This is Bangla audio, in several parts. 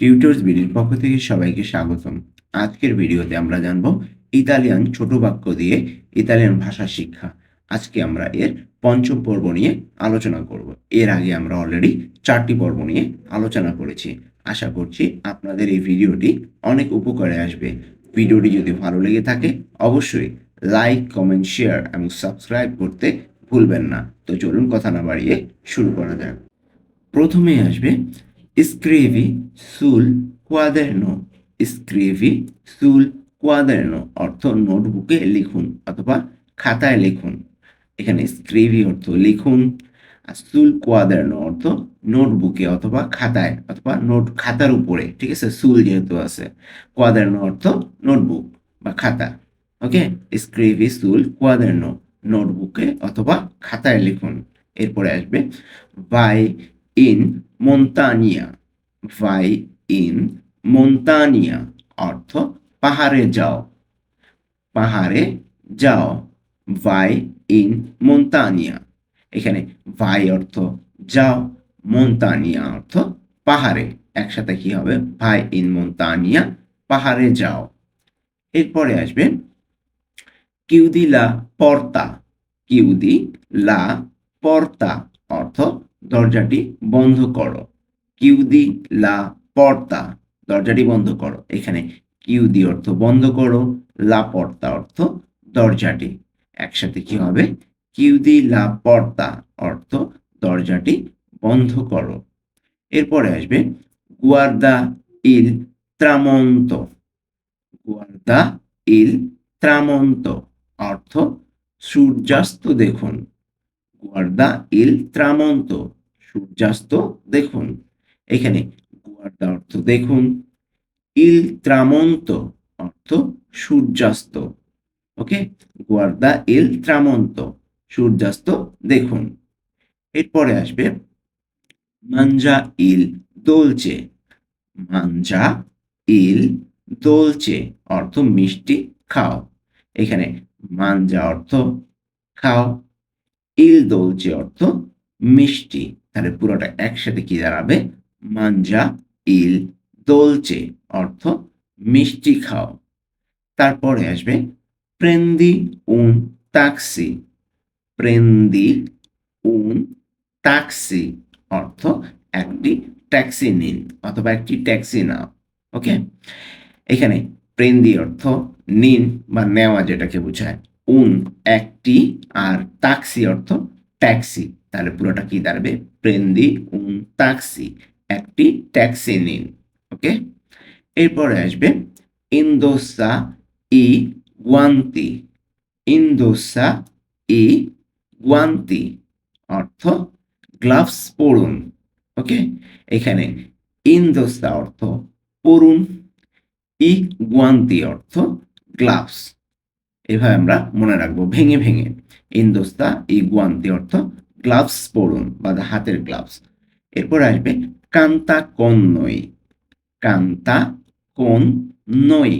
টিউটর্স বিডির পক্ষ থেকে সবাইকে স্বাগতম। আজকের ভিডিওতে আমরা জানব ইতালিয়ান ছোট বাক্য দিয়ে ইতালিয়ান ভাষা শিক্ষা। আজকে আমরা এর পঞ্চম পর্ব নিয়ে আলোচনা করব। এর আগে আমরা অলরেডি চারটি পর্ব নিয়ে আলোচনা করেছি। আশা করছি আপনাদের এই ভিডিওটি অনেক উপকারে আসবে। ভিডিওটি যদি ভালো লেগে থাকে, অবশ্যই লাইক কমেন্ট শেয়ার এবং সাবস্ক্রাইব করতে ভুলবেন না। তো চলুন কথা না বাড়িয়ে শুরু করা যাক। প্রথমে আসবে স্ক্রিভি সুল কোয়াদেরনো স্ক্রিভি সুল কোয়াদেরনো অর্থ নোটবুকে লিখুন অথবা খাতায় লিখুন। এখানে স্ক্রিভি অর্থ লিখুন আর সুল কোয়াদেরনো অর্থ নোটবুকে অথবা খাতায় অথবা নোট খাতার উপরে। ঠিক আছে? সুল যেহেতু আছে। কোয়াদেরনো অর্থ নোটবুক বা খাতা। ওকে? স্ক্রিভি সুল কোয়াদেরনো নোটবুকে অথবা খাতায় লিখুন। এরপরে আসবে বাই ইন মন্তানিয়া ভাই ইন মন্তানিয়া অর্থ পাহাড়ে যাও। পাহাড়ে যাও ভাই ইন মন্তানিয়া এখানে ভাই অর্থ যাও মন্তানিয়া অর্থ পাহাড়ে। একসাথে কি হবে? ভাই ইন মন্তানিয়া পাহাড়ে যাও। এরপরে আসবে কিউদি লা পর্তা। কিউদি লা পর্তা, অর্থ দরজাটি বন্ধ করো। কিউদি লা পর্তা দরজাটি বন্ধ করো। এখানে কিউদি অর্থ বন্ধ করো, লা পর্তা অর্থ দরজাটি। একসাথে কি হবে? কিউদি লা পর্তা অর্থ দরজাটি বন্ধ করো। এরপরে আসবে গুয়ার্দা ইল ত্রামন্ত। গুয়ার্দা ইল ত্রামন্ত অর্থ সূর্যাস্ত দেখুন। গুয়ার্দা ইল ত্রামন্ত, সূর্যাস্ত দেখুন। এখানে গুয়ার্দা অর্থ দেখুন, ইল ত্রামন্ত অর্থ সূর্যাস্ত। ওকে? গুয়ার্দা ইল ত্রামন্ত, সূর্যাস্ত দেখুন। এরপরে আসবে, মাঞ্জা ইল দোলচে। মাঞ্জা ইল দোলচে অর্থ মিষ্টি, খাও। এখানে মাঞ্জা অর্থ খাও ইল দোলচে অর্থ, মিষ্টি, তাহলে পুরোটা একসাথে কি দাঁড়াবে? মাঞ্জা, ইল দোলচে অর্থ মিষ্টি খাও তারপরে আসবে প্রেন্দি উন তাক্সি। প্রেন্দি উন তাক্সি অর্থ একটি ট্যাক্সি নিন অথবা একটি ট্যাক্সি নাও, ওকে? এখানে প্রেন্দি অর্থ নিন বা নেওয়া যেটাকে বোঝায়। উন, একটি, আর তাক্সি অর্থ ট্যাক্সি। তাহলে পুরোটা কি দাঁড়াবে? প্রেন্দি উন, তাক্সি। একটি ট্যাক্সি নিন, ওকে? এরপরে আসবে ইন্দোসা ই গুয়ান্তি। ইন্দোসা ই গুয়ান্তি অর্থ গ্লাভস পরুন, ওকে? এখানে ইন্দোসা অর্থ পরুন, ই গুয়ান্তি অর্থ গ্লাভস। এভাবে আমরা মনে রাখব, ভেঙে ভেঙে। ইন্দোস্তা ই গুয়ান্তি অর্থ গ্লাভস পরুন বা হাতের গ্লাভস এরপর আসবে কান্তা কোন নই কান্তা কোন নই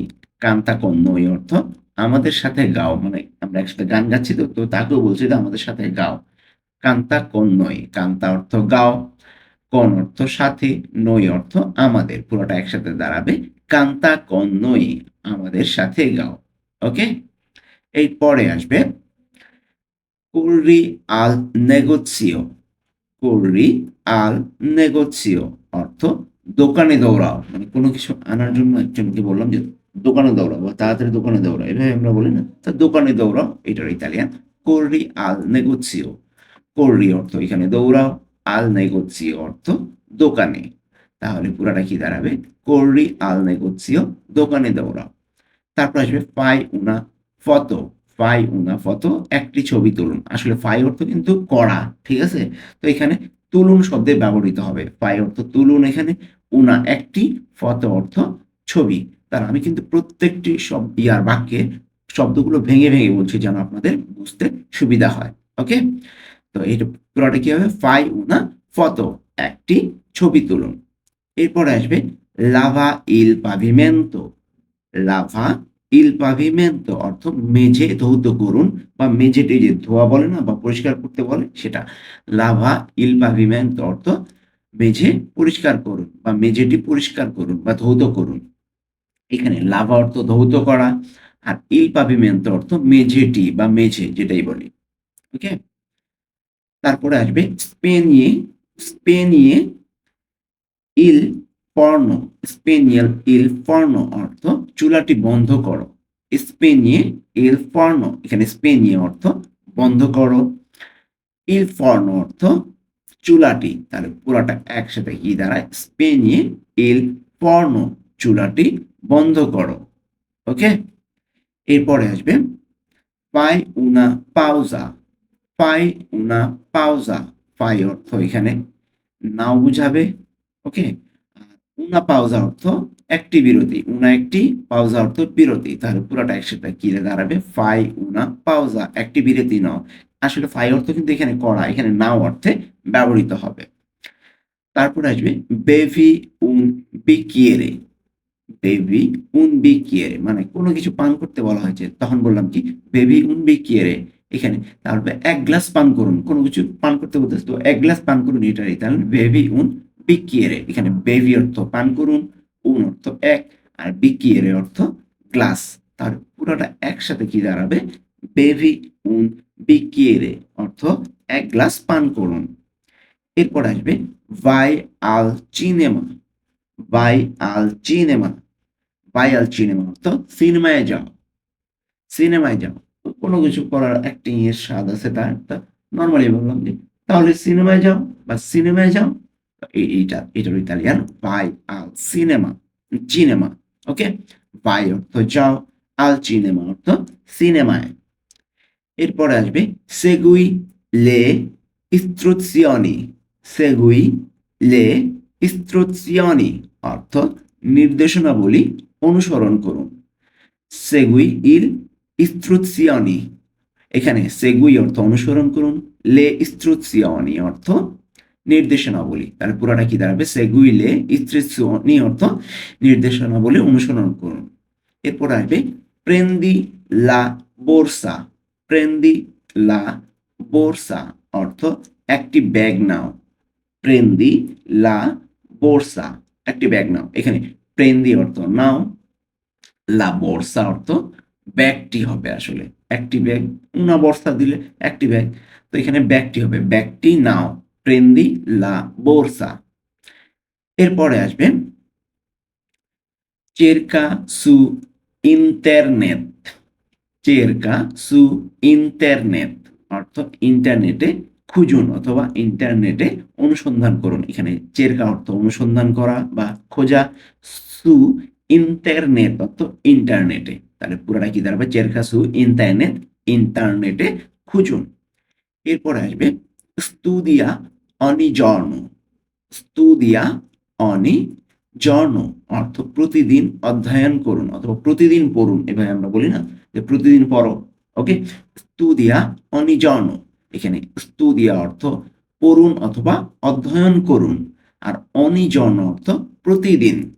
কান্তা কোন নই অর্থ আমাদের সাথে গাও মানে আমরা একসাথে গান গাচ্ছি তো তো তাকেও বলছি যে আমাদের সাথে গাও। কান্তা কোন নই কান্তা অর্থ গাও, কোন অর্থ সাথে, নই অর্থ আমাদের, পুরোটা একসাথে দাঁড়াবে। কান্তা কোন নই আমাদের সাথে গাও ওকে এই পরে আসবে। কুর্রি আল নেগোসিও কুর্রি আল নেগোসিও অর্থ দোকানে দৌড়াও। মানে কোনো কিছু আনার জন্য একজনকে বললাম যে, দোকানে দৌড়াও বা তাড়াতাড়ি দোকানে দৌড়াও। এভাবে আমরা বলি না। তা দোকানে দৌড়াও, এটার ইতালিয়ান। কোর্রি আল নেগোসিও কোর্রি অর্থ এখানে দৌড়াও আল নেগোসিও অর্থ দোকানে। তাহলে পুরাটা কি দাঁড়াবে? কোর্রি আল নেগোসিও দোকানে দৌড়াও। তারপর আসবে ফাই উনা ফটো, ফাই উনা ফটো, একটি ছবি তুলুন। আসলে ফাই অর্থ কিন্তু করা ঠিক আছে? তো এখানে তুলুন শব্দে ব্যবহৃত হবে। ফাই অর্থ তুলুন এখানে উনা একটি ফটো অর্থ ছবি। তার আমি কিন্তু প্রত্যেকটি শব্দ ইয়ার বাক্যে শব্দগুলো ভেঙে ভেঙে বলছি যেন আপনাদের বুঝতে সুবিধা হয়, ওকে? তো এটা পুরোটা কি হবে? ফাই উনা ফটো, একটি ছবি তুলুন। এরপরে আসবে লাভা ইল পাভিমেন্তো লাভা ইল পাভিমেন্তো অর্থ মেঝে ধৌত করুন বা মেঝে টেজে ধোয়া বলে না বা পরিষ্কার করতে বলে সেটা। লাভা, ইল পাভিমেন্তো অর্থ মেঝে পরিষ্কার করুন বা মেঝেটি পরিষ্কার করুন বা ধৌত করুন। এখানে লাভা অর্থ ধৌত করা আর ইল পাভিমেন্ট অর্থ মেঝেটি বা মেঝে যেটাই বলি। ওকে? তারপরে আসবে স্পেনিয়ে স্পেনিয়ে ইল পর্ণ স্পেনিয়াল ইল পর্ণ অর্থ চুলাটি বন্ধ করো। স্পেনিয়ে ইল পর্ণ এখানে স্পেনিয়ে অর্থ বন্ধ করো। ইল ফর্ন অর্থ চুলাটি, তাহলে পুরাটা একসাথে কি দাঁড়ায়? স্পেনিয়ে এল পর্ণ চুলাটি বন্ধ করো। ওকে? এরপরে আসবে পাই উনা পাউজা পাই উনা পাউজা পাই অর্থ এখানে নাও বুঝাবে। ওকে? উনা পাউজা অর্থ একটি বিরতি, উনা একটি পাউজা অর্থ বিরতি। তাহলে পুরোটা একসাথে কি দাঁড়াবে? ফাই উনা পাউজা, একটি বিরতি নাও। আসলে ফাই অর্থ কিন্তু এখানে করা এখানে নাও অর্থে ব্যবহৃত হবে। তারপর আসবে, বেভি উন বিকিয়েরে। বেবি উন বিকিয়েরে মানে কোনো কিছু পান করতে বলা হয়েছে, তখন বললাম কি? বেবি উন বিকিয়েরে, এখানে। তারপরে এক গ্লাস পান করুন, কোনো কিছু পান করতে বলতে এক গ্লাস পান করুন এটারই, তাহলে বেবি উন বিকিয়েরে এখানে বেবি অর্থ পান করুন, উন অর্থ এক, আর বিকিয়েরে অর্থ গ্লাস। তার পুরোটা একসাথে কি দাঁড়াবে? বেবি, উন বিকিয়েরে অর্থ এক গ্লাস পান করুন। এরপর আসবে ভাই আল চিনেমা। ভাই আল চিনেমা। ভাই আল চিনেমা অর্থ সিনেমায় যাও। সিনেমায় যাও। কোনো কিছু করার অ্যাক্টিং এর স্বাদ আছে তার। নর্মালি বললাম যে, তাহলে সিনেমায় যাও বা সিনেমায় যাও। এইটা ইতালিয়ান ভাই আল সিনেমা চিনেমা ওকে ভাই অর্থ যাও, আল চিনেমা অর্থ সিনেমায়। এরপরে আসবে, সেগুই লে ইস্ত্রুৎসিয়নি, সেগুই লে ইস্ত্রুৎসিয়নি, অর্থ নির্দেশনাবলী অনুসরণ করুন। সেগুই ইল ইস্ত্রুৎসিয়নি, এখানে সেগুই অর্থ অনুসরণ করুন, লে ইস্ত্রুৎসিয়নি অর্থ নির্দেশনাবলী, তাহলে পুরাটা কি দাঁড়াবে? সেগুই লে ইস্ত্রুৎসিয়নি অর্থ নির্দেশনাবলী অনুসরণ করুন। এরপর আসবে প্রেন্দি লা বোরসা। প্রেন্দি লা বোরসা অর্থ একটি ব্যাগ নাও। প্রেন্দি লা বোরসা, একটি ব্যাগ নাও। এখানে প্রেন্দি অর্থ নাও, লা বোরসা অর্থ ব্যাগটি হবে আসলে। একটি ব্যাগ উনা বর্ষা দিলে একটি ব্যাগ। তো এখানে ব্যাগটি হবে, ব্যাগটি নাও। প্রেন্দি লা বোরসা এরপরে আসবে চেরকা সু ইন্টারনেট চেরকা সু ইন্টারনেট অর্থ ইন্টারনেটে খুঁজুন অথবা ইন্টারনেটে অনুসন্ধান করুন। এখানে চেরকা অর্থ অনুসন্ধান করা বা খোঁজা। সু ইন্টারনেট অর্থ ইন্টারনেটে তাহলে পুরোটা কি দাঁড়াবে? চেরকা সু ইন্টারনেট ইন্টারনেটে খুঁজুন। এরপরে আসবে, স্তুদিয়া অনিজর্ণ। স্তুদিয়া অনি জর্ণ অর্থ প্রতিদিন অধ্যয়ন করুন অথবা প্রতিদিন পড়ুন, এভাবে আমরা বলি না, যে প্রতিদিন পড়ো, ওকে? স্তুদিয়া অনিজর্ণ। এখানে স্তুদিয়া অর্থ পড়ুন অথবা অধ্যয়ন করুন, আর অনিজর্ণ অর্থ প্রতিদিন।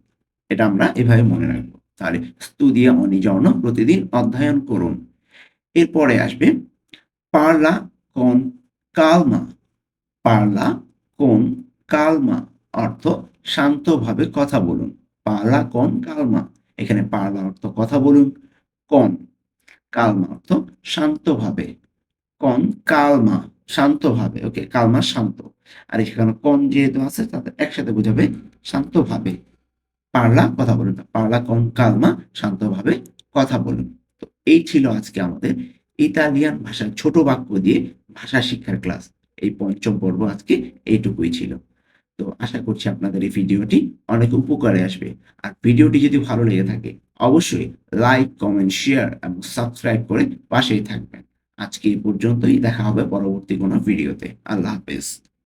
এটা আমরা এভাবে মনে রাখব। তাহলে স্তুদিয়া অনিজর্ণ প্রতিদিন অধ্যয়ন করুন। এরপরে আসবে পারলা কোন কালমা পারলা কোন কালমা অর্থ শান্তভাবে কথা বলুন। পালা কোন কালমা? এখানে পালা অর্থ কথা বলুন। কন কালমা অর্থ শান্তভাবে। কন কালমা শান্তভাবে, ওকে, কালমা শান্ত। আর এখানে কন যেহেতু আছে তাদের একসাথে বোঝাবে শান্তভাবে। পারলা কথা বলুন পারলা কন কালমা শান্তভাবে কথা বলুন। তো এই ছিল আজকে আমাদের ইতালিয়ান ভাষার ছোট বাক্য দিয়ে ভাষা শিক্ষার ক্লাস। এই পঞ্চম পর্ব আজকে এইটুকুই ছিল। তো আশা করছি আপনাদের এই ভিডিওটি অনেক উপকারে আসবে। আর ভিডিওটি যদি ভালো লেগে থাকে, অবশ্যই লাইক, কমেন্ট, শেয়ার এবং সাবস্ক্রাইব করে পাশেই থাকবেন। আজকে এই পর্যন্তই, দেখা হবে পরবর্তী কোনো ভিডিওতে। আল্লাহ হাফেজ।